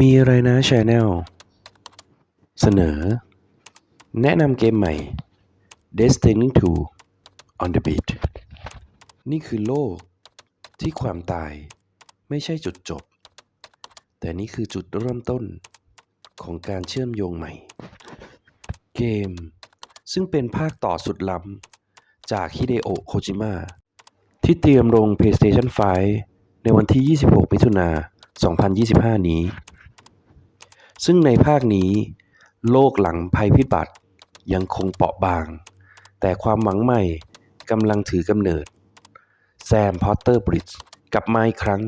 มีอะไรนะชแนลเสนอ แนะนำเกมใหม่ Destiny 2 on the beat นี่คือโลกที่ความตายไม่ใช่จุดจบ แต่นี่คือจุดเริ่มต้นของการเชื่อมโยงใหม่ เกมซึ่งเป็นภาคต่อสุดล้ำจากฮิเดโอะโคจิมะที่เตรียมลง PlayStation 5 ในวันที่ 26 มิถุนา2025 นี้ ซึ่งในภาคนี้ โลกหลังภัยพิบัติยังคงเปราะบาง แต่ความหวังใหม่กำลังถือกำเนิด แซมพอตเตอร์บริดจ์กลับมาอีกครั้ง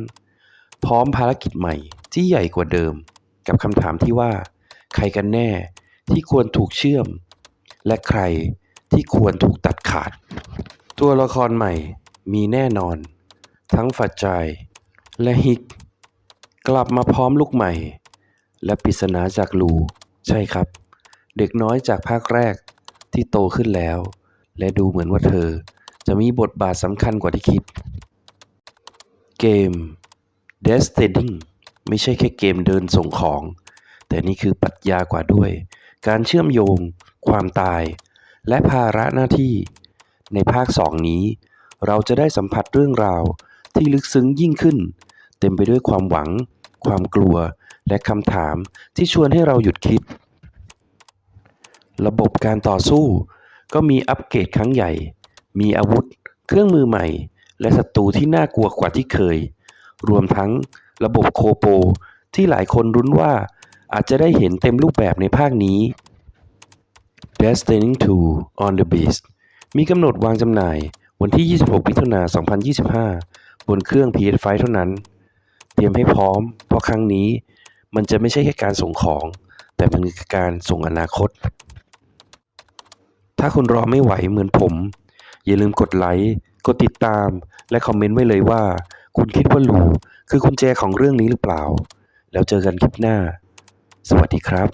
พร้อมภารกิจใหม่ที่ใหญ่กว่าเดิม กับคำถามที่ว่า ใครกันแน่ที่ควรถูกเชื่อม และใครที่ควรถูกตัดขาด ตัวละครใหม่มีแน่นอน ทั้งฝัดใจและฮิก กลับมาพร้อมลูกใหม่ และปริศนาจากลู ใช่ครับ เด็กน้อยจากภาคแรกที่โตขึ้นแล้ว และดูเหมือนว่าเธอจะมีบทบาทสำคัญกว่าที่คิด เกม Destiny ไม่ใช่แค่เกมเดินส่งของ แต่นี่คือปรัชญากว่าด้วย การเชื่อมโยง ความตาย และภาระหน้าที่ ในภาค2นี้ เราจะได้สัมผัสเรื่องราวที่ลึกซึ้งยิ่งขึ้น เต็มไปด้วยความหวัง ความกลัว และคำถามที่ชวนให้เราหยุดคิด ระบบการต่อสู้ ก็มีอัปเกรดครั้งใหญ่ มีอาวุธ เครื่องมือใหม่ และศัตรูที่น่ากลัวกว่าที่เคย รวมทั้งระบบโคโป ที่หลายคนรุ้นว่าอาจจะได้เห็นเต็มรูปแบบในภาคนี้ Destiny 2 on the Beast มีกำหนดวางจำหน่ายวันที่ 26 มิถุนายน2025 บนเครื่อง PS5 เท่านั้น เตรียมให้พร้อม เพราะครั้งนี้ มันจะไม่ใช่แค่การส่งของ แต่มันคือการส่งอนาคต ถ้าคุณรอไม่ไหวเหมือนผม อย่าลืมกดไลค์กดติดตาม และคอมเมนต์ไว้เลยว่า คุณคิดว่าลูคือกุญแจของเรื่องนี้หรือเปล่า แล้วเจอกันคลิปหน้า สวัสดีครับ